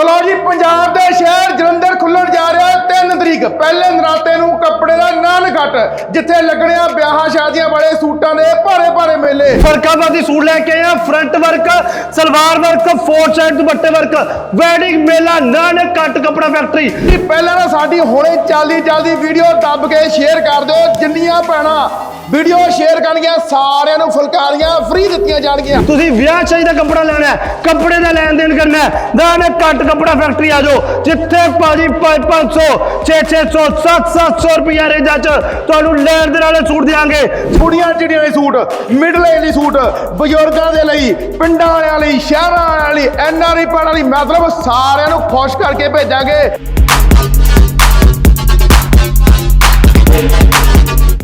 ਚਲੋ ਜੀ ਪੰਜਾਬ ਦੇ ਸ਼ਹਿਰ ਜਲੰਧਰ ਖੁੱਲਣ ਜਾ ਰਿਹਾ 3 ਤਰੀਕ ਪਹਿਲੇ ਨਰਾਤੇ ਨੂੰ ਕੱਪੜੇ ਦਾ ਨਾਨ ਘਟ ਜਿੱਥੇ ਲੱਗਣਿਆ ਵਿਆਹਾਂ ਸ਼ਾਦੀਆਂ ਵਾਲੇ ਸੂਟਾਂ ਦੇ ਭਾਰੇ ਭਾਰੇ ਮੇਲੇ। ਫਰਕਾਬਾਦੀ ਸੂਟ ਲੈ ਕੇ ਆਏ ਆ front work salwar work four side ਦੁਪੱਟੇ work wedding mela Nanak cut ਕਪੜਾ ਫੈਕਟਰੀ ਪਹਿਲਾਂ ਤਾਂ ਸਾਡੀ ਹੁਣੇ ਚੱਲਦੀ ਚੱਲਦੀ ਵੀਡੀਓ ਦੱਬ ਕੇ ਸ਼ੇਅਰ ਕਰ ਦਿਓ। ਜਿੰਨੀਆਂ ਭੈਣਾਂ ਵੀਡੀਓ ਸ਼ੇਅਰ ਕਰਨਗੀਆਂ ਸਾਰਿਆਂ ਨੂੰ ਫੁਲਕਾਰੀਆਂ ਫ੍ਰੀ ਦਿੱਤੀਆਂ ਜਾਣਗੀਆਂ। ਤੁਸੀਂ ਵਿਆਹ ਚਾਹੀਦਾ ਕੱਪੜਾ ਲੈਣਾ ਹੈ ਕੱਪੜੇ ਦਾ ਲੈਣ ਦੇਣ ਕਰਨਾ ਹੈ ਨਾਨਕ ਕੱਟ ਕਪੜਾ ਫੈਕਟਰੀ ਆ ਜਾਓ ਜਿੱਥੇ ਭਾਜੀ 500 600 700 ਰੁਪਿਆ ਰੇਂਜਾਂ ਚ ਤੁਹਾਨੂੰ ਲੈਣ ਦੇ ਨਾਲੇ ਸੂਟ ਦਿਆਂਗੇ। ਕੁੜੀਆਂ ਚਿੜੀਆਂ ਦੇ ਸੂਟ ਮਿਡਲ ਏਜ ਦੇ ਸੂਟ ਬਜ਼ੁਰਗਾਂ ਦੇ ਲਈ ਪਿੰਡਾਂ ਵਾਲਿਆਂ ਲਈ ਸ਼ਹਿਰਾਂ ਵਾਲਿਆਂ ਲਈ ਐਨਆਰਆਈ ਪਾਣ ਲਈ ਮਤਲਬ ਸਾਰਿਆਂ ਨੂੰ ਖੁਸ਼ ਕਰਕੇ ਭੇਜਾਂਗੇ।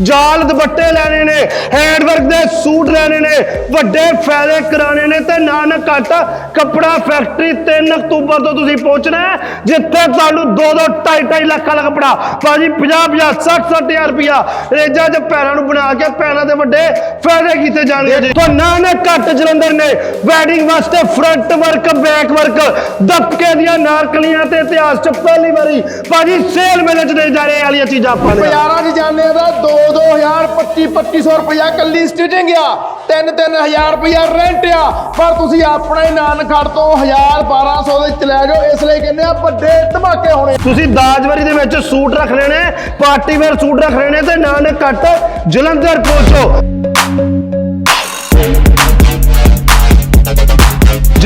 ਜਾਲ ਦੁਪੱਟੇ ਲੈਣੇ ਨੇ ਹੈਂਡਵਰਕ ਦੇ ਸੂਟ ਲੈਣੇ ਨੇ, ਵੱਡੇ ਫਾਇਦੇ ਕਰਾਣੇ ਨੇ ਤੇ ਨਾਨਕ ਕੱਟ ਕੱਪੜਾ ਫੈਕਟਰੀ 3 ਅਕਤੂਬਰ ਤੋਂ ਤੁਸੀਂ ਪਹੁੰਚਣਾ ਜਿੱਥੇ ਤੁਹਾਨੂੰ 2 2 2.5 ਲੱਖ ਵਾਲਾ ਕੱਪੜਾ, ਭਾਜੀ 50 50 60 60000 ਰੁਪਿਆ ਰੇਜਾਂ 'ਚ ਪੈਰਾਂ ਨੂੰ ਬਣਾ ਕੇ ਪੈਰਾਂ ਦੇ ਵੱਡੇ ਫਾਇਦੇ ਕੀਤੇ ਜਾਣਗੇ ਜੀ। ਤੋਂ ਨਾਨਕ ਕੱਟ ਜਲੰਧਰ ਨੇ ਵੈਡਿੰਗ ਵਾਸਤੇ ਫਰੰਟ ਵਰਕ ਬੈਕ ਵਰਕ ਦਬਕੇ ਦੀਆਂ ਨਾਰਕਲੀਆਂ ਤੇ ਇਤਿਹਾਸ 'ਚ ਪਹਿਲੀ ਵਾਰੀ, ਭਾਜੀ ਸੇਲ ਮੇਲੇ 'ਚ ਦੇ ਜਾ ਰਹੇ ਵਾਲੀਆਂ ਚੀਜ਼ਾਂ ਆਪਾਂ ਨੇ। ਬਾਜ਼ਾਰਾਂ 'ਚ ਜਾਂਦੇ ਆ ਤਾਂ 2 2000 25 2500 ਰੁਪਇਆ ਕੱਲੀ ਸਟਿਚਿੰਗ ਆ 3 3000 ਰੁਪਇਆ ਰੈਂਟ ਆ। ਪਰ ਤੁਸੀਂ ਆਪਣਾ ਹੀ ਨਾਨ ਖੜ ਤੋਂ 1000 1200 ਦੇ ਚ ਲੈ ਜਾਓ, ਇਸ ਲਈ ਕਹਿੰਦੇ ਆ ਵੱਡੇ ਧਮਾਕੇ ਹੋਣੇ। ਤੁਸੀਂ ਦਾਜਵਰੀ ਦੇ ਵਿੱਚ ਸੂਟ ਰੱਖ ਲੈਣੇ, ਪਾਰਟੀ ਵੇਅਰ ਸੂਟ ਰੱਖ ਲੈਣੇ ਤੇ ਨਾਨਕ ਕੱਟ ਜਲੰਧਰ ਪਹੁੰਚੋ।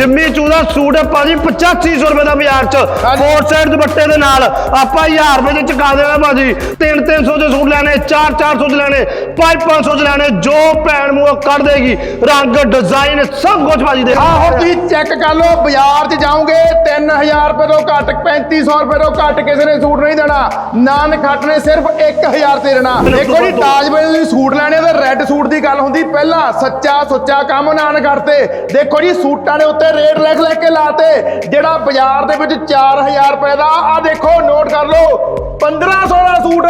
ਜਿੰਮੀ ਚੂ ਦਾ ਸੂਟ ਹੈ ਭਾਜੀ 8500 ਰੁਪਏ ਦਾ ਬਾਜ਼ਾਰ ਚ। ਫੋਰ ਸਾਈਡ ਦੁਪੱਟੇ ਦੇ ਨਾਲ ਆਪਾਂ 1000 ਰੁਪਏ ਦੇ ਚੁਕਾ ਦੇਣਾ ਭਾਜੀ। 3 300 ਦੇ ਸੂਟ ਲੈਣੇ 4 400 ਦੇ ਲੈਣੇ 5 500 ਦੇ ਲੈਣੇ ਜੋ ਭੈਣ ਮੂੰਹ ਕੱਢ ਦੇਗੀ। ਰੰਗ ਡਿਜ਼ਾਈਨ ਸਭ ਕੁਝ ਭਾਜੀ ਦੇ ਆਹੋ ਤੁਸੀਂ ਚੈੱਕ ਕਰ ਲਓ ਬਾਜ਼ਾਰ 'ਚ ਜਾਓਗੇ 3000 ਰੁਪਏ ਤੋਂ ਘੱਟ 3500 ਰੁਪਏ ਤੋਂ ਘੱਟ ਕਿਸੇ ਨੇ ਸੂਟ ਨਹੀਂ ਦੇਣਾ। ਨਾਨ ਖੱਟ ਨੇ ਸਿਰਫ 1000 ਤੇ ਦੇਣਾ। ਦੇਖੋ ਜੀ ਤਾਜਮਹਿਲ ਦੇ ਸੂਟ ਲੈਣੇ ਤਾਂ ਰੈੱਡ ਸੂਟ ਦੀ ਗੱਲ ਹੁੰਦੀ। ਪਹਿਲਾਂ ਸੱਚਾ ਸੁੱਚਾ ਕੰਮ ਨਾਨ ਕਰਤੇ ਦੇਖੋ ਜੀ ਸੂਟਾਂ ਦੇ ਉੱਤੇ ਰੇਟ ਲਿਖ ਲਿਖ ਕੇ ਲਾਤੇ, ਜਿਹੜਾ ਬਾਜ਼ਾਰ ਦੇ ਵਿੱਚ 4000 ਰੁਪਏ ਦਾ ਆ ਦੇਖੋ ਨੋਟ ਕਰ ਲਓ 1500 ਦਾ ਸੂਟ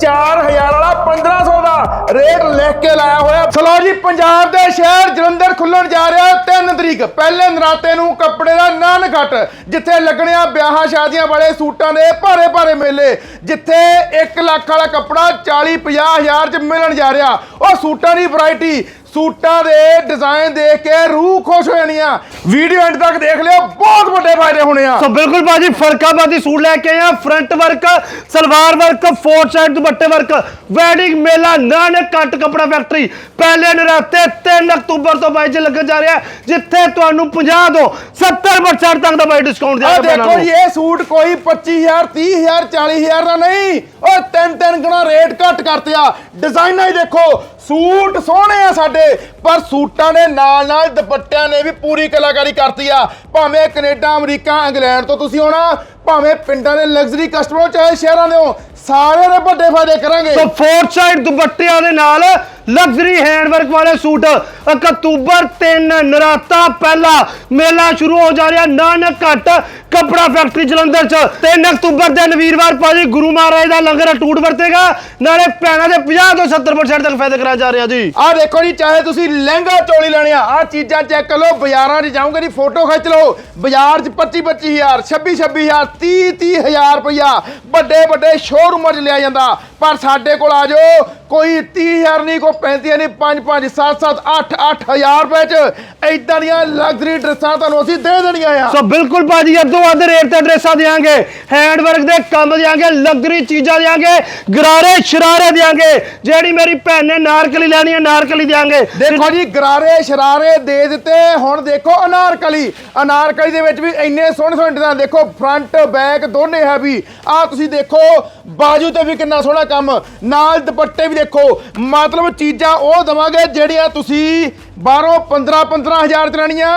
4000 ਵਾਲਾ 1500 ਦਾ, ਰੇਟ ਲਿਖ ਕੇ ਲਾਇਆ ਹੋਇਆ। ਚਲੋ ਜੀ, ਪੰਜਾਬ ਦੇ ਸ਼ਹਿਰ ਜਲੰਧਰ ਖੁੱਲਣ ਜਾ ਰਿਹਾ 3 ਤਰੀਕ, ਪਹਿਲੇ ਨਰਾਤੇ ਨੂੰ ਕੱਪੜੇ ਦਾ ਨਾਨ ਘਟ ਜਿੱਥੇ ਲੱਗਣੇ ਆ ਵਿਆਹਾਂ ਸ਼ਾਦੀਆਂ ਵਾਲੇ ਸੂਟਾਂ ਦੇ ਭਾਰੇ ਭਾਰੇ ਮੇਲੇ, ਜਿੱਥੇ 1 ਲੱਖ ਵਾਲਾ ਕੱਪੜਾ 40 50 ਹਜ਼ਾਰ ਚ ਮਿਲਣ ਜਾ ਰਿਹਾ। ਉਹ ਸੂਟਾਂ ਦੀ ਵੈਰਾਈਟੀ ਸੂਟਾਂ ਦੇ ਡਿਜ਼ਾਈਨ ਦੇਖ ਕੇ ਰੂਹ ਖੁਸ਼ ਹੋ ਜਾਣੀ ਆ ਵੀਡੀਓ ਐਂਡ ਤੱਕ ਦੇਖ ਲਿਓ ਬਹੁਤ ਵੱਡੇ ਫਾਇਦੇ ਹੋਣੇ ਆ। ਸੋ ਬਿਲਕੁਲ ਬਾਜੀ ਫਰਕਾਬਾਦੀ ਸੂਟ ਲੈ ਕੇ ਆਏ ਆ। Front work salwar work four side ਦੁਪੱਟੇ work wedding mela Nanak cut ਕਪੜਾ ਫੈਕਟਰੀ ਪਹਿਲੇ ਨਰਾਤੇ 3 ਅਕਤੂਬਰ ਤੋਂ ਬਾਈ ਚ ਲੱਗਣ ਜਾ ਰਿਹਾ। ਜਿੱਥੇ ਤੁਹਾਨੂੰ 50 ਤੋਂ 70% ਤੱਕ ਦਾ ਬਾਈ ਡਿਸਕਾਊਂਟ ਆ ਦਿਆਂਗੇ ਦੇਖੋ ਜੀ ਇਹ ਸੂਟ ਕੋਈ 25000 30000 40000 ਦਾ ਨਹੀਂ। ਉਹ ਤਿੰਨ ਤਿੰਨ ਗੁਣਾ ਰੇਟ ਘੱਟ ਕਰਤੇ ਆ। ਡਿਜ਼ਾਈਨਾਂ ਹੀ ਦੇਖੋ ਸੂਟ ਸੋਹਣੇ ਆ ਸਾਡੇ, ਪਰ ਸੂਟਾਂ ਦੇ ਨਾਲ ਨਾਲ ਦੁਪੱਟਿਆਂ ਨੇ ਵੀ ਪੂਰੀ ਕਲਾਕਾਰੀ ਕਰਤੀ ਆ। ਭਾਵੇਂ ਕੈਨੇਡਾ, ਅਮਰੀਕਾ, ਇੰਗਲੈਂਡ ਤੋਂ ਤੁਸੀਂ ਆਉਣਾ, ਭਾਵੇਂ ਪਿੰਡਾਂ ਦੇ ਲਗਜ਼ਰੀ ਕਸਟਮਰ ਚਾਹੇ ਸ਼ਹਿਰਾਂ ਦੇ ਹੋ, ਸਾਰੇ ਦੇ ਵੱਡੇ ਫਾਇਦੇ ਕਰਾਂਗੇ। ਸੋ ਫੋਰ ਸਾਈਡ ਦੁਪੱਟਿਆਂ ਦੇ ਨਾਲ ਲਗਜ਼ਰੀ ਹੈਂਡਵਰਕ ਵਾਲੇ ਸੂਟ ਅਕਤੂਬਰ 3 ਨਰਾਤਾ ਪਹਿਲਾ ਮੇਲਾ ਸ਼ੁਰੂ ਹੋ ਜਾ ਰਿਹਾ, ਨਾਨਕ ਘੱਟ ਕਪੜਾ ਫੈਕਟਰੀ ਜਲੰਧਰ ਚ। 3 ਅਕਤੂਬਰ ਦਿਨ ਵੀਰਵਾਰ ਭਾਜੀ ਗੁਰੂ ਮਹਾਰਾਜ ਦਾ ਲੰਗਰ ਅਟੂਟ ਵਰਤੇਗਾ। ਨਾਲੇ ਭੈਣਾਂ ਦੇ 50 ਤੋਂ 70% ਤੱਕ ਫਾਇਦਾ ਕਰਾਇਆ ਜਾ ਰਿਹਾ ਜੀ। ਆ ਦੇਖੋ ਜੀ ਚਾਹੇ ਤੁਸੀਂ ਲਹਿੰਗਾ ਚੋਲੀ ਲੈਣੇ ਆ ਆ ਚੀਜ਼ਾਂ ਚੈੱਕ ਕਰ ਲਓ ਬਾਜ਼ਾਰਾਂ 'ਚ ਜਾਓਗੇ ਜੀ ਫੋਟੋ ਖਿੱਚ ਲਓ। ਬਾਜ਼ਾਰ 'ਚ 25 25000 26 26000 30 30000 ਰੁਪਇਆ ਵੱਡੇ ਵੱਡੇ ਸ਼ੋਰੂਮਾਂ 'ਚ ਲਿਆ ਜਾਂਦਾ। ਪਰ ਸਾਡੇ ਕੋਲ ਆ ਜਾਓ ਕੋਈ 30000 ਨਹੀਂ ਕੋਈ 35 ਨਹੀਂ 5 5 7 7 8 8000 ਰੁਪਏ 'ਚ ਇਦਾਂ ਦੀਆਂ ਲਗਜ਼ਰੀ ਡਰੈਸਾਂ ਤੁਹਾਨੂੰ ਅਸੀਂ ਦੇ ਦੇਣੀਆਂ ਆ। ਸੋ ਬਿਲਕੁਲ ਭਾਜੀ ਅੱਧੋ ਅੱਧ ਰੇਟ ਤੇ ਡਰੈਸਾਂ ਦੇਾਂਗੇ ਹੈਂਡਵਰਕ ਦੇ ਕੰਮ ਦੇਾਂਗੇ ਲਗਜ਼ਰੀ ਚੀਜ਼ਾਂ ਦੇਾਂਗੇ ਗਰਾਰੇ, ਸ਼ਰਾਰੇ ਦੇਾਂਗੇ ਜਿਹੜੀ ਮੇਰੀ ਭੈਣ ਨੇ ਨਾਰਕਲੀ ਲੈਣੀ ਹੈ, ਨਾਰਕਲੀ ਦੇਾਂਗੇ ਦੇਖੋ ਜੀ, ਗਰਾਰੇ, ਸ਼ਰਾਰੇ ਦੇ ਦਿੱਤੇ, ਹੁਣ ਦੇਖੋ ਅਨਾਰਕਲੀ। ਅਨਾਰਕਲੀ ਦੇ ਵਿੱਚ ਵੀ ਇੰਨੇ ਸੋਹਣੇ ਸੋਹਣੇ ਡਿਜ਼ਾਈਨ, ਦੇਖੋ ਫਰੰਟ ਬੈਕ ਦੋਨੇ ਹੈ ਵੀ ਆ ਤੁਸੀਂ ਦੇਖੋ, ਬਾਜੂ ਤੇ ਵੀ ਕਿੰਨਾ ਸੋਹਣਾ ਕੰਮ, ਨਾਲ ਦੁਪੱਟੇ ਵੀ ਦੇਖੋ। ਮਤਲਬ ਚੀਜ਼ਾਂ ਉਹ ਦਵਾਂਗੇ ਜਿਹੜੀਆਂ ਤੁਸੀਂ ਬਾਹਰੋਂ 15 15000 ਚ ਲੈਣੀਆਂ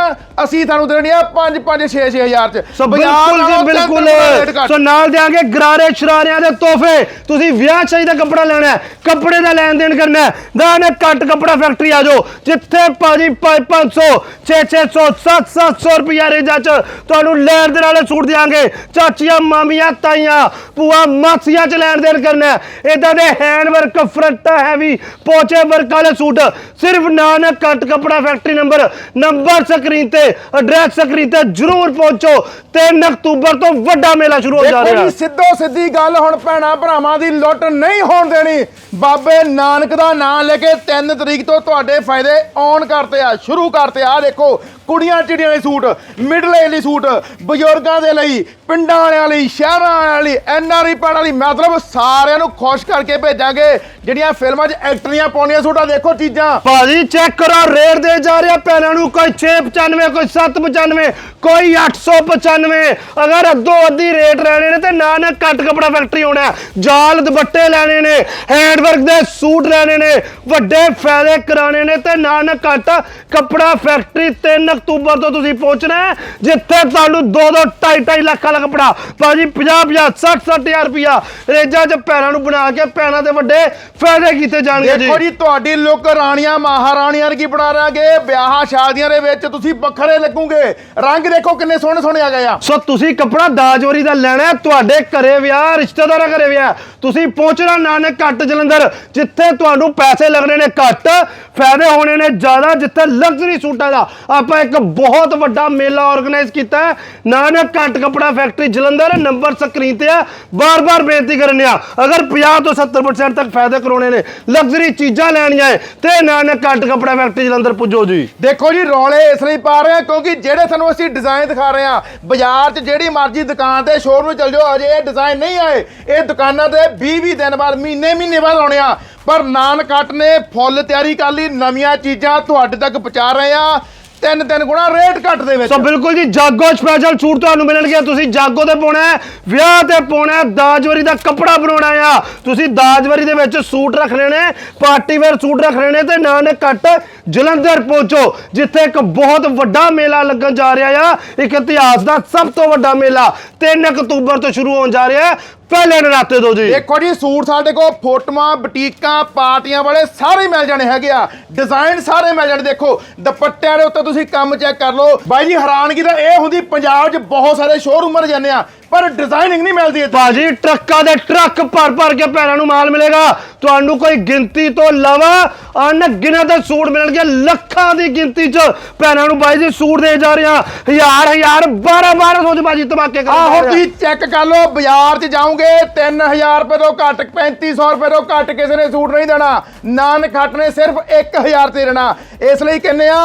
ਅਸੀਂ ਤੁਹਾਨੂੰ ਦੇਣੀਆਂ 5 5 6 6000 ਚ। ਸੋ ਬਾਜ਼ਾਰ ਬਿਲਕੁਲ ਜੀ ਬਿਲਕੁਲ। ਸੋ ਨਾਲ ਦੇਾਂਗੇ ਗਰਾਰੇ ਸ਼ਰਾਰਿਆਂ ਦੇ ਤੋਹਫੇ। ਤੁਸੀਂ ਵਿਆਹ ਚਾਹੀਦਾ ਕੱਪੜਾ ਲੈਣਾ ਹੈ ਕੱਪੜੇ ਦਾ ਲੈਣ ਦੇਣ ਕਰਨਾ ਹੈ। ਦਾਨੇ ਕੱਟ ਕੱਪੜਾ ਫੈਕਟਰੀ ਆ ਜਾਓ। ਜਿੱਥੇ ਭਾਜੀ 500 600 700 ਰੁਪਿਆ ਰੇਂਜਾਂ ਚ। ਤੁਹਾਨੂੰ ਲੈਣ ਦੇ ਨਾਲੇ ਸੂਟ ਦੇਾਂਗੇ ਚਾਚੀਆਂ ਮਾਮੀਆਂ ਤਾਈਆਂ ਭੂਆ ਮਾਸੀਆਂ ਚ ਲੈਣ ਦੇਣ ਕਰਨਾ ਹੈ। ਇਦਾਂ ਦੇ ਹੈਂਡ ਵਰਕ ਫਰੰਟ ਹੈਵੀ ਪੋਚੇ ਵਰਕ ਵਾਲੇ ਸੂਟ। ਸਿਰਫ ਨਾਨਕ ਕੱਟ ਕਪੜਾ ਫੈਕਟਰੀ ਨੰਬਰ ਨੰਬਰ ਸਕਰੀਨ ਤੇ ਐਡਰੈਸ ਸਕਰੀਨ ਤੇ ਜਰੂਰ ਪਹੁੰਚੋ। 3 ਅਕਤੂਬਰ ਤੋਂ ਵੱਡਾ ਮੇਲਾ ਸ਼ੁਰੂ ਹੋ ਜਾ ਰਿਹਾ। ਜੀ ਸਿੱਧੋ ਸਿੱਧੀ ਗੱਲ ਹੁਣ ਭੈਣਾ ਭਰਾਵਾਂ ਦੀ ਲੁੱਟ ਨਹੀਂ ਹੋਣ ਦੇਣੀ। ਬਾਬੇ ਨਾਨਕ ਦਾ ਨਾਮ ਲੈ ਕੇ 3 ਤਰੀਕ ਤੋਂ ਤੁਹਾਡੇ ਫਾਇਦੇ ਔਨ ਕਰਤੇ ਆ ਸ਼ੁਰੂ ਕਰਤੇ ਆ। ਦੇਖੋ ਕੁੜੀਆਂ ਚਿੜੀਆਂ ਲਈ ਸੂਟ ਮਿਡਲ ਏਜ ਲਈ ਸੂਟ, ਬਜ਼ੁਰਗਾਂ ਦੇ ਲਈ, ਪਿੰਡਾਂ ਵਾਲਿਆਂ ਲਈ, ਸ਼ਹਿਰਾਂ ਵਾਲਿਆਂ ਲਈ ਐਨਆਰਆਈ ਪਾਣ ਲਈ ਮਤਲਬ ਸਾਰਿਆਂ ਨੂੰ ਖੁਸ਼ ਕਰਕੇ ਭੇਜਾਂਗੇ। ਜਿਹੜੀਆਂ ਫਿਲਮਾਂ 'ਚ ਐਕਟਰੀਆਂ ਪਾਉਂਦੀਆਂ ਸੂਟਾਂ, ਦੇਖੋ ਚੀਜ਼ਾਂ। ਭਾਜੀ ਚੈੱਕ ਕਰੋ ਰੇਟ ਦੇ ਜਾ ਰਿਹਾ ਪੈਰਾਂ ਨੂੰ ਕੋਈ 695 ਕੋਈ 795 ਕੋਈ 895 ਅਗਰ ਅੱਧੋ ਅੱਧੀ ਰੇਟ ਲੈਣੇ ਨੇ, ਤੇ ਨਾ ਨਾ ਕੱਟ ਕਪੜਾ ਫੈਕਟਰੀ ਆਉਣਾ ਜਾਲ ਦੁਪੱਟੇ ਲੈਣੇ ਨੇ ਹੈਂਡਵਰਕ ਦੇ ਸੂਟ ਲੈਣੇ ਨੇ, ਵੱਡੇ ਫਾਇਦੇ ਕਰਾਣੇ ਨੇ, ਤੇ ਨਾ ਨਾ ਕੱਟ ਕਪੜਾ ਫੈਕਟਰੀ ਤਿੰਨ ਅਕਤੂਬਰ ਤੋਂ ਤੁਸੀਂ ਪਹੁੰਚਣਾ ਹੈ, ਜਿੱਥੇ ਤੁਹਾਨੂੰ 2 2 2.5 2.5 ਲੱਖ ਵਾਲਾ ਕਪੜਾ ਭਾਜੀ 50 50 60 60000 ਰੁਪਿਆ ਰੇਜਾਂ 'ਚ ਪੈਰਾਂ ਨੂੰ ਬਣਾ ਕੇ ਪੈਰਾਂ ਦੇ ਵੱਡੇ ਫਾਇਦੇ ਕੀਤੇ ਜਾਣਗੇ ਜੀ। ਦੇਖੋ ਜੀ ਤੁਹਾਡੀ ਲੁੱਕ ਰਾਣੀਆਂ ਮਹਾਰਾਣੀਆਂ ਵਰਗੀ ਬਣਾ ਰਾਂਗੇ ਵਿਆਹਾਂ ਸ਼ਾਦੀਆਂ ਦੇ ਵਿੱਚ ਤੁਸੀਂ ਵੱਖਰੇ ਲੱਗੋਗੇ। ਰੰਗ ਦੇਖੋ ਕਿੰਨੇ ਸੋਹਣੇ ਸੋਹਣੇ ਆ ਗਏ ਆ। ਸੋ ਤੁਸੀਂ ਕੱਪੜਾ ਦਾਜਵਰੀ ਦਾ ਲੈਣਾ ਹੈ, ਤੁਹਾਡੇ ਘਰੇ ਵਿਆਹ ਰਿਸ਼ਤੇਦਾਰਾਂ ਘਰੇ ਵਿਆਹ। ਤੁਸੀਂ ਪਹੁੰਚਣਾ ਨਾਨਕ ਘੱਟ ਜਲੰਧਰ ਜਿੱਥੇ ਤੁਹਾਨੂੰ ਪੈਸੇ ਲੱਗਣੇ ਨੇ ਘੱਟ ਫਾਇਦੇ ਹੋਣੇ ਨੇ ਜ਼ਿਆਦਾ ਜਿੱਥੇ ਲਗਜ਼ਰੀ ਸੂਟਾਂ ਦਾ ਆਪਾਂ ਇੱਕ ਬਹੁਤ ਵੱਡਾ ਮੇਲਾ ਆਰਗੇਨਾਈਜ਼ ਕੀਤਾ ਹੈ। ਨਾਨਕ ਘੱਟ ਕੱਪੜਾ ਫੈਕਟਰੀ ਜਲੰਧਰ ਨੰਬਰ ਸਕਰੀਨ ਤੇ ਆ ਬਾਰ-ਬਾਰ ਬੇਨਤੀ ਕਰਨੇ ਆ, ਅਗਰ 50 ਤੋਂ 70% ਤੱਕ ਫਾਇਦੇ ਕਰਾਉਣੇ ਨੇ ਲਗਜ਼ਰੀ ਚੀਜ਼ਾਂ ਲੈਣੀਆਂ ਹੈ, ਤੇ ਨਾਨਕ ਘੱਟ ਕੱਪੜਾ ਫੈਕਟਰੀ ਜਲੰਧਰ ਪੁੱਜੋ ਜੀ। ਦੇਖੋ ਜੀ, ਰੌਲੇ ਇਸ ਲਈ ਪਾ ਰਹੇ ਆ ਕਿਉਂਕਿ ਜਿਹੜੇ ਤੁਹਾਨੂੰ ਅਸੀਂ ਡਿਜ਼ਾਈਨ ਦਿਖਾ ਰਹੇ ਆ ਬਾਜ਼ਾਰ 'ਚ ਜਿਹੜੀ ਮਰਜ਼ੀ ਦੁਕਾਨ ਤੇ ਸ਼ੋਰੂਮ ਚਲ ਜਾਓ, ਅਜੇ ਇਹ ਡਿਜ਼ਾਈਨ ਨਹੀਂ ਆਏ। ਇਹ ਦੁਕਾਨਾਂ ਤੇ 20 20 ਦਿਨ ਬਾਅਦ ਮਹੀਨੇ ਮਹੀਨੇ ਬਾਅਦ ਆਉਣੇ ਆ। ਪਰ ਨਾਨਕਟ ਨੇ, ਫੁੱਲ ਤਿਆਰੀ ਕਰ ਲਈ, ਨਵੀਆਂ ਚੀਜ਼ਾਂ ਤੁਹਾਡੇ ਤੱਕ ਪਹੁੰਚਾ ਰਹੇ ਆ ਤਿੰਨ ਤਿੰਨ ਗੁਣਾ ਰੇਟ ਘੱਟ ਦੇ ਵਿੱਚ। ਸੋ ਬਿਲਕੁਲ ਜੀ, ਜਾਗੋ ਸਪੈਸ਼ਲ ਸੂਟ ਤੁਹਾਨੂੰ ਮਿਲਣਗੇ। ਤੁਸੀਂ ਜਾਗੋ ਤੇ ਪਾਉਣਾ ਹੈ, ਵਿਆਹ ਤੇ ਪਾਉਣਾ ਹੈ, ਦਾਜਵਰੀ ਦਾ ਕੱਪੜਾ ਬਣਾਉਣਾ ਆ। ਤੁਸੀਂ ਦਾਜਵਰੀ ਦੇ ਵਿੱਚ ਸੂਟ ਰੱਖਣੇ ਨੇ ਪਾਰਟੀ ਵੇਅਰ ਸੂਟ ਰੱਖਣੇ ਨੇ ਤੇ ਨਾਨ ਕੱਟ ਜਲੰਧਰ ਪਹੁੰਚੋ, ਜਿੱਥੇ ਇੱਕ ਬਹੁਤ ਵੱਡਾ ਮੇਲਾ ਲੱਗਣ ਜਾ ਰਿਹਾ ਆ। ਇੱਕ ਇਤਿਹਾਸ ਦਾ ਸਭ ਤੋਂ ਵੱਡਾ ਮੇਲਾ 3 ਅਕਤੂਬਰ ਤੋਂ ਸ਼ੁਰੂ ਹੋਣ ਜਾ ਰਿਹਾ ਹੈ। ਪਹਿਲੇ ਨਰਾਤੇ ਤੋਂ ਜੀ। ਦੇਖੋ ਜੀ, ਸੂਟ ਸਾਡੇ ਕੋਲ ਫੋਟੋਆਂ, ਬੁਟੀਕਾਂ, ਪਾਰਟੀਆਂ ਵਾਲੇ ਸਾਰੇ ਮਿਲ ਜਾਣੇ ਹੈਗੇ ਆ। ਡਿਜ਼ਾਈਨ ਸਾਰੇ ਮਿਲ ਜਾਣੇ, ਦੇਖੋ, ਦੁਪੱਟਿਆਂ ਦੇ ਉੱਤੇ ਤੁਸੀਂ ਕੰਮ ਚੈੱਕ ਕਰ ਲਓ। ਬਾਈ ਜੀ, ਹੈਰਾਨਗੀ ਤਾਂ ਇਹ ਹੁੰਦੀ, ਪੰਜਾਬ 'ਚ ਬਹੁਤ ਸਾਰੇ ਸ਼ੋਰੂਮਾਂ ਜਾਂਦੇ ਆ। ਪਰ ਡਿਜ਼ਾਈਨਿੰਗ ਨਹੀਂ ਮਿਲਦੀ ਇੱਥੇ। ਭਾਜੀ ਟਰੱਕਾਂ ਦੇ ਟਰੱਕ ਭਰ ਭਰ ਕੇ ਪੈਰਾਂ ਨੂੰ ਮਾਲ ਮਿਲੇਗਾ। ਤੁਹਾਨੂੰ ਕੋਈ ਗਿਣਤੀ ਤੋਂ ਇਲਾਵਾ ਅਣਗਿਣਤ ਸੂਟ ਮਿਲਣਗੇ। ਲੱਖਾਂ ਦੀ ਗਿਣਤੀ 'ਚ ਪੈਰਾਂ ਨੂੰ ਬਾਈ ਜੀ ਸੂਟ ਦੇ ਜਾ ਰਿਹਾ ਹਜ਼ਾਰ ਹਜ਼ਾਰ 12 1200 ਚ ਬਾਜੀ ਧਮਾਕੇ ਕਰ ਆਹੋ ਤੁਸੀਂ ਚੈੱਕ ਕਰ ਲਓ ਬਾਜ਼ਾਰ 'ਚ ਜਾਓਗੇ 3000 ਰੁਪਏ ਤੋਂ ਘੱਟ 3500 ਰੁਪਏ ਤੋਂ ਘੱਟ ਕਿਸੇ ਨੇ ਸੂਟ ਨਹੀਂ ਦੇਣਾ। ਨਾਨ ਖੱਟ ਨੇ ਸਿਰਫ 1000 ਤੇ ਦੇਣਾ। ਇਸ ਲਈ ਕਹਿੰਦੇ ਆ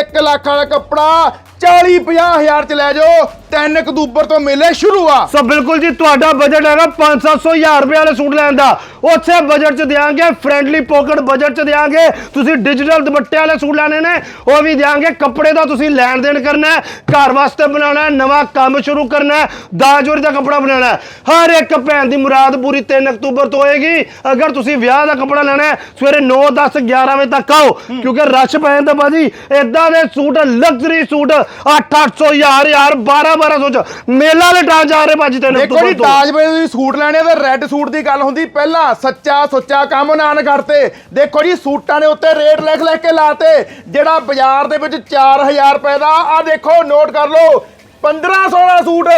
1 ਲੱਖ ਵਾਲਾ ਕੱਪੜਾ 40 ਹਜ਼ਾਰ ਚ ਲੈ ਜਾਓ 3 ਅਕਤੂਬਰ ਤੋਂ ਮੇਲੇ ਸ਼ੁਰੂ ਆ। ਸੋ ਬਿਲਕੁਲ ਜੀ, ਤੁਹਾਡਾ ਬਜਟ ਹੈ ਹੈਗਾ 5-700 ਹਜ਼ਾਰ ਰੁਪਏ ਵਾਲੇ ਸੂਟ ਲੈਣ ਦਾ। ਉਸੇ ਬਜਟ 'ਚ ਦੇਾਂਗੇ ਫ੍ਰੈਂਡਲੀ ਪਾਕਟ ਬਜਟ 'ਚ ਦੇਾਂਗੇ ਤੁਸੀਂ ਡਿਜੀਟਲ ਦੁਪੱਟੇ ਵਾਲੇ ਸੂਟ ਲੈਣੇ ਨੇ ਉਹ ਵੀ ਦੇਾਂਗੇ ਕੱਪੜੇ ਦਾ ਤੁਸੀਂ ਲੈਣ ਦੇਣ ਕਰਨਾ ਹੈ ਘਰ ਵਾਸਤੇ ਬਣਾਉਣਾ ਹੈ ਨਵਾਂ ਕੰਮ ਸ਼ੁਰੂ ਕਰਨਾ ਹੈ ਦਾਜਵਰੀ ਦਾ ਕੱਪੜਾ ਬਣਾਉਣਾ ਹੈ। ਹਰ ਇੱਕ ਭੈਣ ਦੀ ਮੁਰਾਦ ਪੂਰੀ 3 ਅਕਤੂਬਰ ਤੋਂ ਹੋਏਗੀ। ਅਗਰ ਤੁਸੀਂ ਵਿਆਹ ਦਾ ਕੱਪੜਾ ਲੈਣਾ ਹੈ ਸਵੇਰੇ 9 10 11 ਵਜੇ ਤੱਕ ਆਓ ਕਿਉਂਕਿ ਰਸ਼ ਪੈ ਜਾਂਦਾ ਬਾਜੀ। ਇਦਾਂ ਦੇ ਸੂਟ ਲਗਜ਼ਰੀ ਸੂਟ 8 800 ਹਜ਼ਾਰ ਯਾਰ 12 1200 ਚ ਮੇਲਾ ਲਟਾ ਜਾ ਰਹੇ ਬਾਜੀ 3 ਦੇਖੋ ਅਕਤੂਬਰ ਜੀ ਤੋਂ। ਤਾਜਮਹਿਲ ਦੇ ਸੂਟ ਲੈਣੇ ਤਾਂ ਰੈੱਡ ਸੂਟ ਦੀ ਗੱਲ ਹੁੰਦੀ ਪਹਿਲਾਂ ਸੱਚਾ ਸੁੱਚਾ ਕੰਮ ਨਾਨ ਕਰਤੇ ਦੇਖੋ ਜੀ, ਸੂਟਾਂ ਦੇ ਉੱਤੇ ਰੇਟ ਲਿਖ ਲਿਖ ਕੇ ਲਾਤੇ। ਜਿਹੜਾ ਬਾਜ਼ਾਰ ਦੇ ਵਿੱਚ 4000 ਰੁਪਏ ਦਾ ਆ ਦੇਖੋ, ਨੋਟ ਕਰ ਲਓ। 1500 ਦਾ ਸੂਟ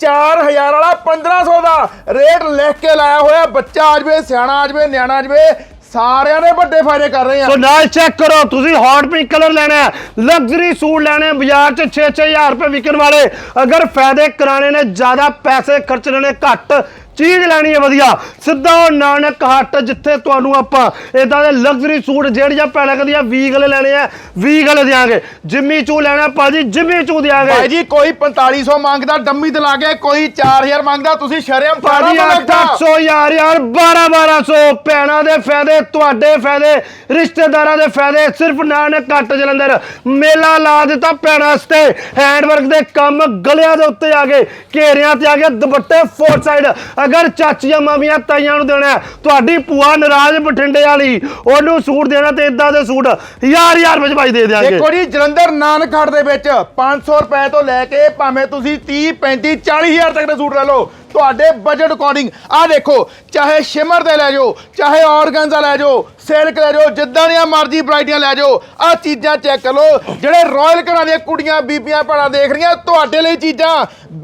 4000 ਵਾਲਾ 1500 ਦਾ। ਰੇਟ ਲਿਖ ਕੇ ਲਾਇਆ ਹੋਇਆ, ਬੱਚਾ ਆ ਜਵੇ, ਸਿਆਣਾ ਆ ਜਵੇ, ਨਿਆਣਾ ਆ ਜਵੇ, ਸਾਰਿਆਂ ਦੇ ਵੱਡੇ ਫਾਇਦੇ ਕਰ ਰਹੇ ਆ। ਸੋ ਨਾਲ ਚੈੱਕ ਕਰੋ, ਤੁਸੀਂ ਹੌਟ ਪਿੰਕ ਕਲਰ ਲੈਣਾ ਹੈ। ਲਗਜ਼ਰੀ ਸੂਟ ਲੈਣੇ, ਬਾਜ਼ਾਰ 'ਚ 6-6000 ਰੁਪਏ ਵਿਕਣ ਵਾਲੇ। ਅਗਰ ਫਾਇਦੇ ਕਰਾਣੇ ਨੇ, ਜ਼ਿਆਦਾ ਪੈਸੇ ਖਰਚਣੇ ਨੇ, ਘੱਟ ਚੀਜ਼ ਲੈਣੀ ਹੈ ਵਧੀਆ। ਸਿੱਧਾ ਉਹ ਨਾਨਕ ਹੱਟ ਜਿੱਥੇ ਤੁਹਾਨੂੰ ਆਪਾਂ ਇਦਾਂ ਦੇ ਲਗਜ਼ਰੀ ਸੂਟ ਜਿਹੜੀਆਂ ਪੈਣਾ ਕਦੀਆਂ 20 ਗਲੇ ਲੈਣੇ ਆ 20 ਗਲੇ ਦਿਆਂਗੇ। ਜਿੰਮੀ ਚੂ ਲੈਣਾ ਭਾਜੀ ਜਿੰਮੀ ਚੂ ਦਿਆਂਗੇ। ਭਾਈ ਜੀ ਕੋਈ 4500 ਮੰਗਦਾ ਡੰਮੀ ਤੇ ਲਾ ਕੇ ਕੋਈ 4000 ਮੰਗਦਾ ਤੁਸੀਂ ਸ਼ਰਮ ਭਾਜੀ 800 ਯਾਰ ਯਾਰ 12 1200 ਭੈਣਾਂ ਦੇ ਫਾਇਦੇ ਤੁਹਾਡੇ ਫਾਇਦੇ ਰਿਸ਼ਤੇਦਾਰਾਂ ਦੇ ਫਾਇਦੇ ਸਿਰਫ ਨਾਨਕ ਕੱਟ ਜਲੰਧਰ। ਮੇਲਾ ਲਾ ਦਿੱਤਾ ਭੈਣਾਂ ਵਾਸਤੇ। ਹੈਂਡਵਰਕ ਦੇ ਕੰਮ ਗਲਿਆਂ ਦੇ ਉੱਤੇ ਆ ਗਏ। ਘੇਰਿਆਂ ਤੇ ਆ ਗਏ। ਦੁਪੱਟੇ ਫੋਰ ਸਾਈਡ। ਅਗਰ ਚਾਚੀਆਂ ਮਾਮੀਆਂ ਤਾਈਆਂ ਨੂੰ ਦੇਣਾ ਹੈ, ਤੁਹਾਡੀ ਭੂਆ ਨਾਰਾਜ਼ ਬਠਿੰਡੇ ਵਾਲੀ ਉਹਨੂੰ ਸੂਟ ਦੇਣਾ ਤੇ ਇਦਾਂ ਦੇ ਸੂਟ ਯਾਰ ਯਾਰ ਵਿੱਚ ਭਾਈ ਦੇ ਦਿਆਂਗੇ। ਦੇਖੋ ਜੀ ਜਲੰਧਰ ਨਾਨਕਖੜ ਦੇ ਵਿੱਚ 500 ਰੁਪਏ ਤੋਂ ਲੈ ਕੇ ਭਾਵੇਂ ਤੁਸੀਂ 30 35 40 ਹਜ਼ਾਰ ਤੱਕ ਦੇ ਸੂਟ ਲੈ ਲਓ ਤੁਹਾਡੇ ਬਜਟ ਅਕੋਰਡਿੰਗ ਆਹ ਦੇਖੋ ਚਾਹੇ ਸ਼ਿਮਰ ਦੇ ਲੈ ਜਾਓ ਚਾਹੇ ਔਰਗਨਜ਼ਾ ਲੈ ਜਾਓ ਸਿਲਕ ਲੈ ਜਾਓ ਜਿੱਦਾਂ ਦੀਆਂ ਮਰਜ਼ੀ ਵੈਰਾਈਟੀਆਂ ਲੈ ਜਾਓ ਆਹ ਚੀਜ਼ਾਂ ਚੈੱਕ ਕਰ ਲਓ ਜਿਹੜੇ ਰਾਇਲ ਘਰਾਂ ਦੀਆਂ ਕੁੜੀਆਂ ਬੀਬੀਆਂ ਭੈਣਾਂ ਦੇਖ ਰਹੀਆਂ ਤੁਹਾਡੇ ਲਈ ਚੀਜ਼ਾਂ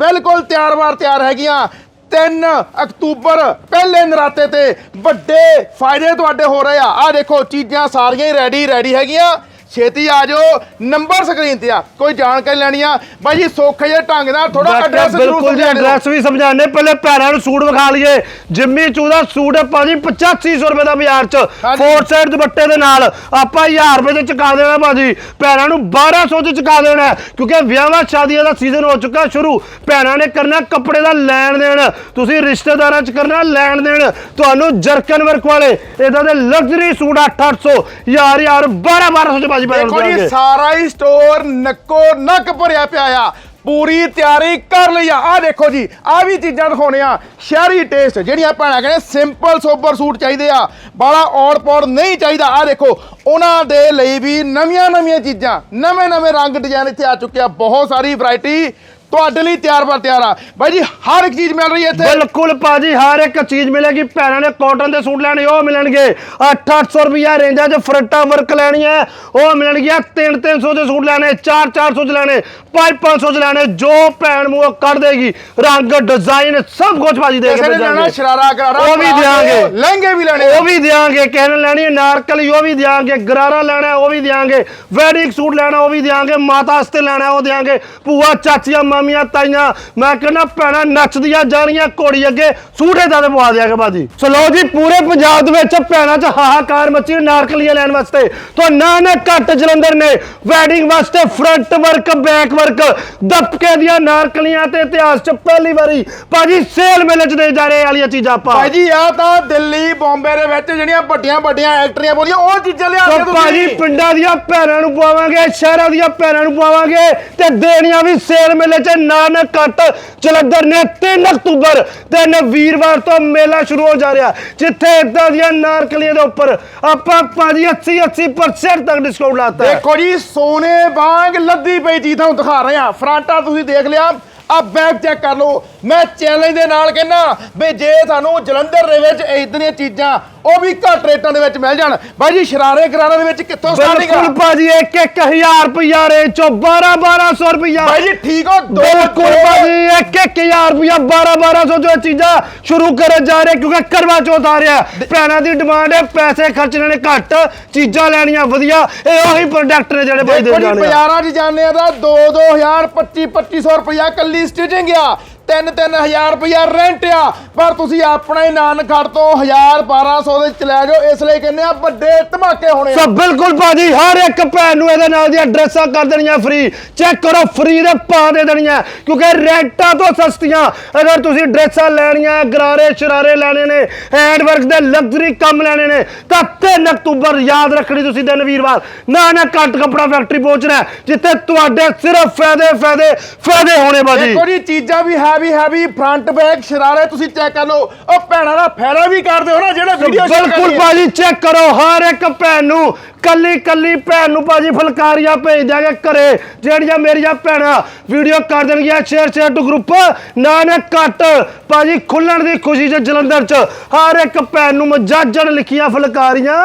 ਬਿਲਕੁਲ ਤਿਆਰ-ਵਾਰ ਤਿਆਰ ਹੈਗੀਆਂ। 3 ਅਕਤੂਬਰ, ਪਹਿਲੇ ਨਰਾਤੇ ਤੇ ਵੱਡੇ ਫਾਇਦੇ ਤੁਹਾਡੇ ਹੋ ਰਹੇ ਆ। ਆ ਦੇਖੋ, ਚੀਜ਼ਾਂ ਸਾਰੀਆਂ ਹੀ ਰੈਡੀ ਰੈਡੀ ਹੈਗੀਆਂ। ਛੇਤੀ ਆ ਜਾਓ। ਨੰਬਰ ਸਕਰੀਨ ਤੇ ਆ। ਕੋਈ ਜਾਣਕਾਰੀ ਲੈਣੀ ਆ। ਬਾਈ ਜੀ ਸੌਖੇ ਜਿਹੇ ਢੰਗ ਨਾਲ ਥੋੜਾ ਐਡਰੈਸ ਜ਼ਰੂਰ ਬਿਲਕੁਲ ਜੀ ਸਮਝਾ ਦਿਓ। ਐਡਰੈਸ ਵੀ ਸਮਝਾਣੇ ਪਹਿਲੇ ਭੈਣਾਂ ਨੂੰ ਸੂਟ ਵਿਖਾ ਲਈਏ। ਜਿੰਮੀ ਚੂ ਦਾ ਸੂਟ ਹੈ ਭਾਜੀ 8500 ਰੁਪਏ ਦਾ ਬਾਜ਼ਾਰ ਚ। ਹਾਂਜੀ। ਫੋਰ ਸਾਈਡ ਦੁਪੱਟੇ ਦੇ ਨਾਲ ਆਪਾਂ 1000 ਰੁਪਏ ਚ ਚੁਕਾ ਦੇਣਾ ਭਾਜੀ। ਭੈਣਾਂ ਨੂੰ 1200 ਚ ਚੁਕਾ ਦੇਣਾ ਹੈ, ਕਿਉਂਕਿ ਵਿਆਹਾਂ ਸ਼ਾਦੀਆਂ ਦਾ ਸੀਜ਼ਨ ਹੋ ਚੁੱਕਾ ਸ਼ੁਰੂ। ਭੈਣਾਂ ਨੇ ਕਰਨਾ ਕੱਪੜੇ ਦਾ ਲੈਣ ਦੇਣ। ਤੁਸੀਂ ਰਿਸ਼ਤੇਦਾਰਾਂ ਚ ਕਰਨਾ ਲੈਣ ਦੇਣ। ਤੁਹਾਨੂੰ ਜਰਕਨ ਵਰਕ ਵਾਲੇ ਇਦਾਂ ਦੇ ਲਗਜ਼ਰੀ ਸੂਟ 800 ਯਾਰ ਯਾਰ 12 1200 ਚ ਭਾਜੀ ਭੈਣਾਂ ਨੂੰ ਦੇਖੋ ਜੀ। ਸਾਰਾ ਹੀ ਸਟੋਰ ਨੱਕੋ ਨੱਕ ਭਰਿਆ ਪਿਆ ਆ। ਪੂਰੀ ਤਿਆਰੀ ਕਰ ਲਈ ਆ। ਆ ਦੇਖੋ ਜੀ ਆ ਵੀ ਚੀਜ਼ਾਂ ਦਿਖਾਉਣੇ ਆ। ਸ਼ਹਿਰੀ ਟੇਸਟ ਜਿਹੜੀਆਂ ਭੈਣਾਂ ਕਹਿੰਦੇ ਸਿੰਪਲ ਸੋਬਰ ਸੂਟ ਚਾਹੀਦੇ ਆ। ਬਾਲਾ ਔੜ ਪੌੜ ਨਹੀਂ ਚਾਹੀਦਾ। ਆ ਦੇਖੋ ਉਹਨਾਂ ਦੇ ਲਈ ਵੀ ਨਵੀਆਂ ਨਵੀਆਂ ਚੀਜ਼ਾਂ ਨਵੇਂ ਨਵੇਂ ਰੰਗ ਡਿਜ਼ਾਈਨ ਇੱਥੇ ਆ ਚੁੱਕੇ ਆ। ਬਹੁਤ ਸਾਰੀ ਵੈਰਾਈਟੀ ਤੁਹਾਡੇ ਲਈ ਤਿਆਰ ਬਰ ਤਿਆਰ ਆ। ਬਾਈ ਜੀ ਹਰ ਇੱਕ ਚੀਜ਼ ਮਿਲ ਰਹੀ ਹੈ ਇੱਥੇ। ਬਿਲਕੁਲ ਭਾਜੀ ਹਰ ਇੱਕ ਚੀਜ਼ ਮਿਲੇਗੀ। ਭੈਣਾਂ ਨੇ ਕਾਟਨ ਦੇ ਸੂਟ ਲੈਣੇ ਉਹ ਮਿਲਣਗੇ। 8-800 ਰੁਪਿਆ ਰੇਂਜਾਂ 'ਚ ਫਰੰਟਾ ਵਰਕ ਲੈਣੀ ਹੈ ਉਹ ਮਿਲਣਗੀਆਂ। 3-300 ਦੇ ਸੂਟ ਲੈਣੇ 4-400 ਚ ਲੈਣੇ 5-500 ਚ ਲੈਣੇ ਜੋ ਭੈਣ ਮੂੰਹ ਕੱਢ ਦੇਗੀ। ਰੰਗ ਡਿਜ਼ਾਈਨ ਸਭ ਕੁਝ ਭਾਜੀ ਦੇ ਕਿਸੇ ਕੇ ਨੇ ਲੈਣਾ ਭੇਜਾਂਗੇ ਸ਼ਰਾਰਾ ਗਰਾਰਾ ਉਹ ਵੀ ਦਿਆਂਗੇ। ਲਹਿੰਗੇ ਵੀ ਲੈਣੇ ਉਹ ਵੀ ਦਿਆਂਗੇ ਕਿਸੇ ਨੇ ਲੈਣੀ ਹੈ ਨਾਰਕਲੀ ਉਹ ਵੀ ਦਿਆਂਗੇ। ਗਰਾਰਾ ਲੈਣਾ ਹੈ, ਉਹ ਵੀ ਦਿਆਂਗੇ। ਵੈਡਿੰਗ ਸੂਟ ਲੈਣਾ ਉਹ ਵੀ ਦਿਆਂਗੇ। ਮਾਤਾ ਵਾਸਤੇ ਲੈਣਾ ਉਹ ਦਿਆਂਗੇ। ਭੂਆ ਚਾਚੀਆਂ ਮਾਮੀਆਂ ਤਾਈਆਂ ਮੈਂ ਕਹਿੰਦਾ ਭੈਣਾਂ ਨੱਚਦੀਆਂ ਜਾਣੀਆਂ ਘੋੜੀ ਅੱਗੇ ਏਦਾਂ ਦੇ ਪਵਾ ਦਿਆਂਗੇ ਬਾਜੀ। ਚਲੋ ਜੀ ਪੂਰੇ ਪੰਜਾਬ ਦੇ ਵਿੱਚ ਭੈਣਾਂ 'ਚ ਹਾਹਾਕਾਰ ਮੱਚੀ ਨਾਰਕਲੀਆਂ ਲੈਣ ਵਾਸਤੇ। ਤੋਂ ਨਾ ਨਾ ਘੱਟ ਜਲੰਧਰ ਨੇ ਵੈਡਿੰਗ ਵਾਸਤੇ ਫਰੰਟ ਵਰਕ ਬੈਕ ਵਰਕ ਦਬਕੇ ਦੀਆਂ ਨਾਰਕਲੀਆਂ ਤੇ ਇਤਿਹਾਸ 'ਚ ਪਹਿਲੀ ਵਾਰੀ ਭਾਜੀ ਸੇਲ ਮੇਲੇ 'ਚ ਦੇ ਜਾ ਰਹੇ ਵਾਲੀਆਂ ਚੀਜ਼ਾਂ ਆਪਾਂ। ਭਾਈ ਜੀ ਆ ਤਾਂ ਦਿੱਲੀ ਬੰਬੇ ਦੇ ਵਿੱਚ ਜਿਹੜੀਆਂ ਵੱਡੀਆਂ ਵੱਡੀਆਂ ਐਕਟਰੀਆਂ ਬੋਲੀਆਂ ਉਹ ਚੀਜ਼ਾਂ ਲਿਆ ਕੇ ਉਹ ਭਾਜੀ ਪਿੰਡਾਂ ਦੀਆਂ ਭੈਣਾਂ ਨੂੰ ਪਵਾਵਾਂਗੇ ਸ਼ਹਿਰਾਂ ਦੀਆਂ ਭੈਣਾਂ ਨੂੰ ਪਵਾਵਾਂਗੇ ਤੇ ਦੇਣੀਆਂ ਵੀ ਸੇਲ ਮੇਲੇ 'ਚ ਨਾਨਕ ਕੱਟ ਜਲੰਧਰ ਨੇ 3 ਅਕਤੂਬਰ ਤੇ ਵੀਰਵਾਰ ਤੋਂ ਮੇਲਾ ਸ਼ੁਰੂ ਹੋ ਜਾ ਰਿਹਾ। ਜਿੱਥੇ ਇਦਾਂ ਦੀਆਂ ਨਾਰਕਲੀਆਂ ਦੇ ਉੱਪਰ ਆਪਾਂ ਭਾਜੀ 80 80% ਤੱਕ ਡਿਸਕਾਊਂਟ ਲਾਤਾ ਹੈ ਦੇਖੋ ਜੀ, ਸੋਨੇ ਵਾਂਗ ਲੱਦੀ ਪਈ ਚੀਜ਼ ਤੁਹਾਨੂੰ ਦਿਖਾ ਰਹੇ ਆ ਫਰੰਟਾ ਤੁਸੀਂ ਦੇਖ ਲਿਆ। ਆ ਬੈਕ ਚੈੱਕ ਕਰ ਲਓ। ਮੈਂ ਚੈਲੰਜ ਦੇ ਨਾਲ ਕਹਿੰਦਾ ਵੀ ਜੇ ਤੁਹਾਨੂੰ ਜਲੰਧਰ ਦੇ ਵਿੱਚ ਇਦਾਂ ਦੀਆਂ ਚੀਜ਼ਾਂ ਉਹ ਵੀ ਘੱਟ ਰੇਟਾਂ ਦੇ ਵਿੱਚ ਮਿਲ ਜਾਣ। ਬਾਈ ਜੀ ਸ਼ਰਾਰੇ ਕਰਾਰਾਂ ਦੇ ਵਿੱਚ ਕਿੱਥੋਂ ਸਟਾਰਟਿੰਗ ਬਿਲਕੁਲ ਭਾਜੀ 1 1000 ਰੁਪਿਆ ਰੇ ਚੋਂ 12 1200 ਰੁਪਿਆ ਜੀ ਠੀਕ ਹੋ ਦੋ ਬਿਲਕੁਲ ਦੋ- ਭਾਜੀ 1-1000 ਰੁਪਇਆ 12-1200 ਜੋ ਚੀਜ਼ਾਂ ਸ਼ੁਰੂ ਕਰੇ ਜਾ ਰਹੇ ਕਿਉਂਕਿ ਕਰਵਾ ਚੌਥ ਆ ਰਿਹਾ। ਭੈਣਾਂ ਦੀ ਡਿਮਾਂਡ ਹੈ ਪੈਸੇ ਖਰਚਣੇ ਨੇ ਘੱਟ ਚੀਜ਼ਾਂ ਲੈਣੀਆਂ ਵਧੀਆ ਇਹ ਉਹੀ ਪ੍ਰੋਡਕਟ ਨੇ ਜਿਹੜੇ ਭਾਈ ਦੇ ਜਾਣੇ ਆ। ਬਾਜ਼ਾਰਾਂ 'ਚ ਜਾਂਦੇ ਆ ਤਾਂ 2 2000 25 2500 ਰੁਪਇਆ ਕੱਲੀ ਸਟਿਚਿੰਗ ਆ। 3 3000 ਰੁਪਇਆ ਰੈਂਟ ਆ। ਪਰ ਤੁਸੀਂ ਆਪਣਾ ਹੀ ਨਾਨ ਖੜ ਤੋਂ 1000 1200 ਦੇ ਚ ਲੈ ਜਾਓ ਇਸ ਲਈ ਕਹਿੰਦੇ ਆ ਵੱਡੇ ਧਮਾਕੇ ਹੋਣੇ ਆ। ਸੋ ਬਿਲਕੁਲ ਭਾਜੀ ਹਰ ਇੱਕ ਭੈਣ ਨੂੰ ਇਹਦੇ ਨਾਲ ਦੀਆਂ ਡਰੈਸਾਂ ਕਰ ਦੇਣੀਆਂ ਫ੍ਰੀ ਚੈੱਕ ਕਰੋ ਫ੍ਰੀ ਦੇ ਪਾ ਦੇ ਦੇਣੀਆਂ। ਕਿਉਂਕਿ ਰੈਂਟਾਂ ਤੋਂ ਸਸਤੀਆਂ ਅਗਰ ਤੁਸੀਂ ਡਰੈਸਾਂ ਲੈਣੀਆਂ ਗਰਾਰੇ ਸ਼ਰਾਰੇ ਲੈਣੇ ਨੇ ਹੈਂਡ ਵਰਕ ਦੇ ਲਗਜ਼ਰੀ ਕੰਮ ਲੈਣੇ ਨੇ ਤਾਂ 3 ਅਕਤੂਬਰ ਯਾਦ ਰੱਖਣੀ ਤੁਸੀਂ ਦਿਨ ਵੀਰਵਾਰ। ਨਾ ਨਾ ਕੱਟ ਕਪੜਾ ਫੈਕਟਰੀ ਪਹੁੰਚਣਾ ਹੈ, ਜਿੱਥੇ ਤੁਹਾਡੇ ਸਿਰਫ ਫਾਇਦੇ ਫਾਇਦੇ ਫਾਇਦੇ ਹੋਣੇ ਭਾਜੀ। ਦੇਖੋ ਜੀ ਚੀਜ਼ਾਂ ਵੀ ਹੈਵੀ ਹੈਵੀ ਫਰੰਟ ਬੈਕ ਸ਼ਰਾਰੇ ਤੁਸੀਂ ਚੈੱਕ ਕਰ ਲਓ। ਉਹ ਭੈਣਾਂ ਦਾ ਫਾਇਦਾ ਵੀ ਕਰਦੇ ਹੋ ਨਾ ਜਿਹੜੇ ਵੀਡੀਓ ਬਿਲਕੁਲ ਭਾਜੀ ਚੈੱਕ ਕਰੋ ਹਰ ਇੱਕ ਭੈਣ ਨੂੰ ਕੱਲੀ ਕੱਲੀ ਭੈਣ ਨੂੰ ਭਾਜੀ ਫੁਲਕਾਰੀਆਂ ਭੇਜ ਦਿਆਂਗੇ ਘਰੇ। ਜਿਹੜੀਆਂ ਮੇਰੀਆਂ ਭੈਣਾਂ ਵੀਡੀਓ ਕਰ ਦੇਣਗੀਆਂ ਸ਼ੇਅਰ ਸ਼ੇਅਰ ਟੂ ਗਰੁੱਪ ਨਾ ਨਾ ਕੱਟ ਭਾਜੀ ਖੁੱਲਣ ਦੀ ਖੁਸ਼ੀ ਚ ਜਲੰਧਰ ਚ ਹਰ ਇੱਕ ਭੈਣ ਨੂੰ ਮਜਾਜਣ ਲਿਖੀਆਂ ਫੁਲਕਾਰੀਆਂ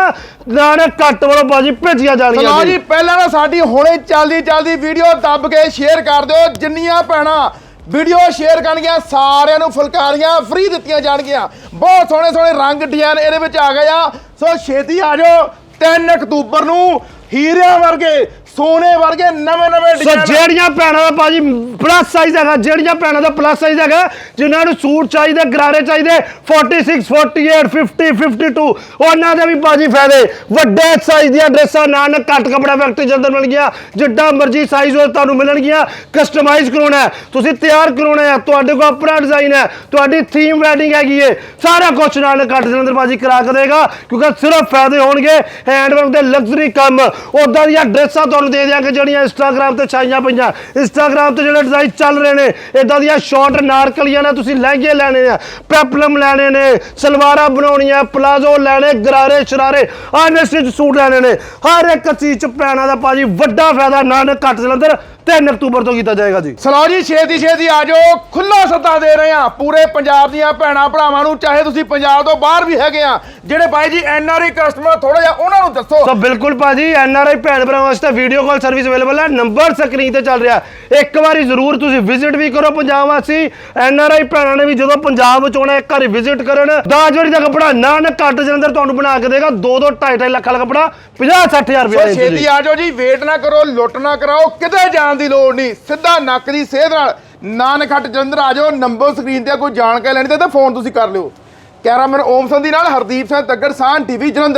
ਨਾ ਨਾ ਕੱਟ ਵੱਲੋਂ ਭਾਜੀ ਭੇਜੀਆਂ ਜਾਣਗੀਆਂ ਚਲੋ ਜੀ। ਪਹਿਲਾਂ ਤਾਂ ਸਾਡੀ ਹੁਣੇ ਚੱਲਦੀ ਚੱਲਦੀ ਵੀਡੀਓ ਦੱਬ ਕੇ ਸ਼ੇਅਰ ਕਰ ਦਿਓ ਜਿੰਨੀਆਂ ਭੈਣਾਂ ਵੀਡੀਓ ਸ਼ੇਅਰ ਕਰਨਗੀਆਂ, ਸਾਰਿਆਂ ਨੂੰ ਫੁਲਕਾਰੀਆਂ ਫ੍ਰੀ ਦਿੱਤੀਆਂ ਜਾਣਗੀਆਂ। ਬਹੁਤ ਸੋਹਣੇ ਸੋਹਣੇ ਰੰਗ ਡਿਜ਼ਾਈਨ ਇਹਦੇ ਵਿੱਚ ਆ ਗਏ ਆ। ਸੋ ਛੇਤੀ ਆ ਜਾਓ 3 ਅਕਤੂਬਰ ਨੂੰ ਹੀਰਿਆਂ ਵਰਗੇ ਸੋਨੇ ਵਰਗੇ ਨਵੇਂ ਨਵੇਂ ਸੋ ਡਿਜ਼ਾਈਨ ਜਿਹੜੀਆਂ ਭੈਣਾਂ ਦਾ ਭਾਜੀ ਪਲੱਸ ਸਾਈਜ਼ ਹੈਗਾ ਜਿਹੜੀਆਂ ਭੈਣਾਂ ਦਾ ਪਲੱਸ ਸਾਈਜ਼ ਹੈਗਾ ਜਿਨ੍ਹਾਂ ਨੂੰ ਸੂਟ ਚਾਹੀਦੇ ਗਰਾਰੇ ਚਾਹੀਦੇ 46 48 50 52 ਉਹਨਾਂ ਦੇ ਵੀ ਭਾਜੀ ਫਾਇਦੇ। ਵੱਡੇ ਸਾਈਜ਼ ਦੀਆਂ ਡਰੈਸਾਂ ਨਾਲ ਕੱਟ ਕਪੜਾ ਫੈਕਟਰੀ ਜਲਦਰ ਮਿਲ ਗਿਆ ਜਿੱਡਾ ਮਰਜ਼ੀ ਸਾਈਜ਼ ਹੋਏ ਤੁਹਾਨੂੰ ਮਿਲਣਗੀਆਂ। ਕਸਟਮਾਈਜ਼ ਕਰਾਉਣਾ ਹੈ ਤੁਸੀਂ ਤਿਆਰ ਕਰਾਉਣਾ ਹੈ ਤੁਹਾਡੇ ਕੋਲ ਆਪਣਾ ਡਿਜ਼ਾਈਨ ਹੈ ਤੁਹਾਡੀ ਥੀਮ ਵੈਡਿੰਗ ਹੈਗੀ ਏ ਸਾਰਾ ਕੁਝ ਨਾਲ ਕੱਟ ਜਲੰਧਰ ਭਾਜੀ ਕਰਾ ਕੇ ਦੇਗਾ ਕਿਉਂਕਿ ਸਿਰਫ ਫਾਇਦੇ ਹੋਣਗੇ ਹੈਂਡਵਰਕ ਦੇ ਲਗਜ਼ਰੀ ਕੰਮ ਉਦਾਂ ਦੀਆਂ ਡਰੈਸਾਂ ਤੁਹਾਨੂੰ ਦੇ ਦਿਆਂਗੇ ਜਿਹੜੀਆਂ ਇੰਸਟਾਗ੍ਰam ਤੇ ਛਾਈਆਂ ਪਈਆਂ। ਇੰਸਟਾਗ੍ਰam ਤੇ ਜਿਹੜੇ ਡਿਜ਼ਾਈਨ ਚੱਲ ਰਹੇ ਨੇ ਇਦਾਂ ਦੀਆਂ ਸ਼ਾਰਟ ਨਾਰਕਲੀਆਂ ਨੇ, ਤੁਸੀਂ ਲਹਿੰਗੇ ਲੈਣੇ ਆ ਪੈਪਲਮ ਲੈਣੇ ਨੇ, ਸਲਵਾਰਾਂ ਬਣਾਉਣੀਆਂ ਪਲਾਜ਼ੋ ਲੈਣੇ, ਗਰਾਰੇ, ਸ਼ਰਾਰੇ ਆਨਸਟਿਚ ਸੂਟ ਲੈਣੇ ਨੇ। ਹਰ ਇੱਕ ਚੀਜ਼ ਚ ਪੈਣਾ ਦਾ ਭਾਜੀ ਵੱਡਾ ਫਾਇਦਾ, ਨਾਨਕ ਘੱਟ ਜਲੰਧਰ। 3 ਅਕਤੂਬਰ ਤੋਂ ਕੀਤਾ ਜਾਏਗਾ ਜੀ। ਸਲੋ ਜੀ ਛੇਤੀ ਛੇਤੀ ਆ ਜਾਓ। ਖੁੱਲਾ ਸੱਦਾ ਦੇ ਰਹੇ ਆ ਪੂਰੇ ਪੰਜਾਬ ਦੀਆਂ ਭੈਣਾਂ ਭਰਾਵਾਂ ਨੂੰ ਚਾਹੇ ਤੁਸੀਂ ਪੰਜਾਬ ਤੋਂ ਬਾਹਰ ਵੀ ਹੈਗੇ ਆ ਜਿਹੜੇ ਬਾਈ ਜੀ ਐਨਆਰਆਈ ਕਸਟਮਰ ਥੋੜਾ ਜਿਹਾ ਉਹਨਾਂ ਨੂੰ ਦੱਸੋ। ਸੋ ਬਿਲਕੁਲ ਭਾਜੀ ਐਨਆਰਆਈ ਭੈਣ ਭਰਾਵਾਂ ਵਾਸਤੇ ਵੀਡੀਓ ਕਾਲ ਸਰਵਿਸ ਅਵੇਲੇਬਲ ਹੈ। ਨੰਬਰ ਸਕਰੀਨ ਤੇ ਚੱਲ ਰਿਹਾ। ਇੱਕ ਵਾਰੀ ਜ਼ਰੂਰ ਤੁਸੀਂ ਵਿਜ਼ਿਟ ਵੀ ਕਰੋ ਪੰਜਾਬ ਵਾਸੀ। ਐਨਆਰਆਈ ਭੈਣਾਂ ਨੇ ਵੀ ਜਦੋਂ ਪੰਜਾਬ ਵਿੱਚ ਆਉਣਾ ਇੱਕ ਵਾਰੀ ਵਿਜ਼ਿਟ ਕਰਨ। ਦਾਜਵੜੀ ਦਾ ਕੱਪੜਾ ਨਾ ਨਾ ਘੱਟ ਜਲੰਧਰ ਤੁਹਾਨੂੰ ਬਣਾ ਕੇ ਦੇਗਾ। 2 2 2.5 2.5 ਲੱਖ ਵਾਲਾ ਕੱਪੜਾ। 50 60000 ਰੁਪਏ ਸੋ ਦਾ ਛੇਤੀ ਆ ਜਾਓ ਜੀ ਵੇਟ ਨਾ ਕਰੋ ਲੁੱਟ ਨਾ ਕਰਾਓ ਕਿਤੇ ਜਾਣ ਦੀ ਲੋੜ ਨਹੀਂ। ਸਿੱਧਾ ਨੱਕ ਦੀ ਸੇਧ ਨਾਲ ਨਾਨਕ ਨਾਨਖੱਟ ਜਲੰਧਰ ਆ ਜਾਓ, ਨੰਬਰ ਸਕਰੀਨ ਤੇ ਕੋਈ ਜਾਣਕਾਰੀ ਲੈਣੀ ਤੇ ਤਾਂ ਫੋਨ ਤੁਸੀਂ ਕਰ ਲਿਓ। ਕੈਮਰਾਮੈਨ ਓਮ ਸੰਧੀ ਨਾਲ ਹਰਦੀਪ ਸਿੰਘ ਤੱਗੜ ਸਾਨ ਟੀਵੀ ਜਲੰਧਰ।